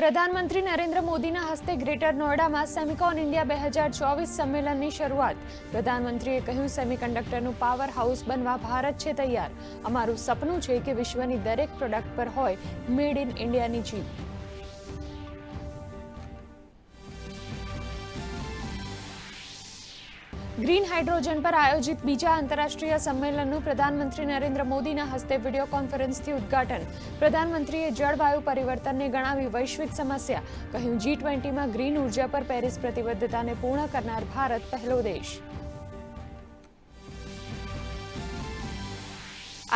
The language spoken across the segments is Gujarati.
પ્રધાનમંત્રી નરેન્દ્ર મોદીના હસ્તે ગ્રેટર નોએડામાં સેમિકોન ઇન્ડિયા બે હજાર ચોવીસ સંમેલનની શરૂઆત. પ્રધાનમંત્રીએ કહ્યું, સેમિકન્ડક્ટરનું પાવર હાઉસ બનવા ભારત છે તૈયાર. અમારું સપનું છે કે વિશ્વની દરેક પ્રોડક્ટ પર હોય મેડ ઇન ઇન્ડિયાની જીત ગ્રીન હાઇડ્રોજન પર આયોજિત બીજા આંતરરાષ્ટ્રીય સંમેલનનું પ્રધાનમંત્રી નરેન્દ્ર મોદીના હસ્તે વીડિયો કોન્ફરન્સથી ઉદ્ઘાટન. પ્રધાનમંત્રીએ જળવાયુ પરિવર્તનને ગણાવી વૈશ્વિક સમસ્યા, કહ્યું જી ટ્વેન્ટીમાં ગ્રીન ઊર્જા પર પેરિસ પ્રતિબદ્ધતાને પૂર્ણ કરનાર ભારત પહેલો દેશ.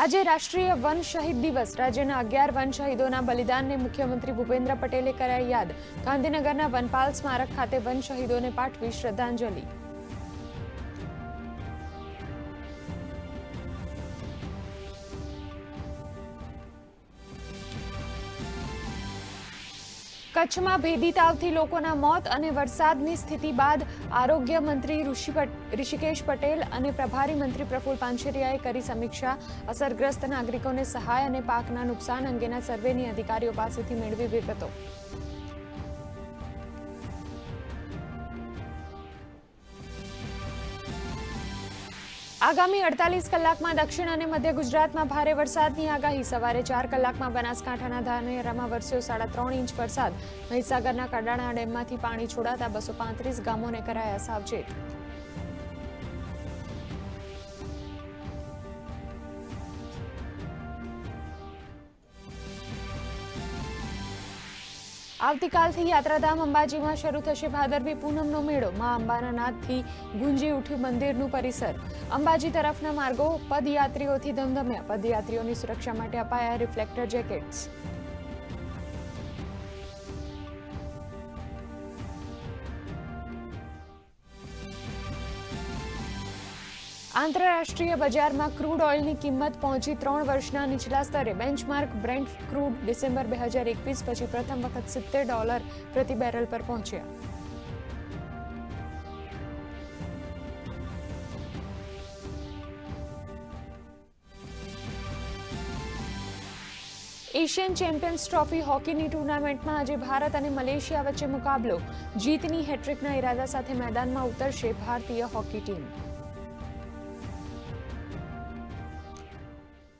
આજે રાષ્ટ્રીય વન શહીદ દિવસ. રાજ્યના અગિયાર વન શહીદોના બલિદાનને મુખ્યમંત્રી ભૂપેન્દ્ર પટેલે કર્યા યાદ. ગાંધીનગરના વનપાલ સ્મારક ખાતે વન શહીદોને પાઠવી શ્રદ્ધાંજલિ. કચ્છમાં ભેદી તાવથી લોકોના મોત અને વરસાદની સ્થિતિ બાદ આરોગ્ય મંત્રી ઋષિ ઋષિકેશ પટેલ અને પ્રભારી મંત્રી પ્રફુલ પાનછેરિયાએ કરી સમીક્ષા. અસરગ્રસ્ત નાગરિકોને સહાય અને પાકના નુકસાન અંગેના સર્વેની અધિકારીઓ પાસેથી મેળવી વિગતો. આગામી અડતાલીસ કલાકમાં દક્ષિણ અને મધ્ય ગુજરાતમાં ભારે વરસાદની આગાહી. સવારે ચાર કલાકમાં બનાસકાંઠાના ધાનેરામાં વરસ્યો સાડા ત્રણ ઇંચ વરસાદ. મહીસાગરના કડાણા ડેમમાંથી પાણી છોડાતા બસો પાંત્રીસ ગામોને કરાયા સાવચેત. આવતીકાલથી યાત્રાધામ અંબાજીમાં શરૂ થશે ભાદરવી પૂનમનો મેળો. માં અંબાના નાદથી ગુંજી ઉઠ્યું મંદિરનું પરિસર. અંબાજી તરફના માર્ગો પદયાત્રીઓથી ધમધમ્યા. પદયાત્રીઓની સુરક્ષા માટે અપાયા રિફ્લેક્ટર જેકેટ્સ. આંતરરાષ્ટ્રીય બજારમાં ક્રૂડ ઓઇલની કિંમત પહોંચી ત્રણ વર્ષના નીચલા સ્તરે. બેન્ચમાર્ક બ્રેન્ટ ક્રૂડ ડિસેમ્બર બે હજાર એકવીસ પછી પ્રથમ વખત સિત્તેર ડોલર પ્રતિ બેરલ પર પહોંચ્યા. એશિયન ચેમ્પિયન્સ ટ્રોફી હોકીની ટુર્નામેન્ટમાં આજે ભારત અને મલેશિયા વચ્ચે મુકાબલો. જીતની હેટ્રિકના ઇરાદા સાથે મેદાનમાં ઉતરશે ભારતીય હોકી ટીમ.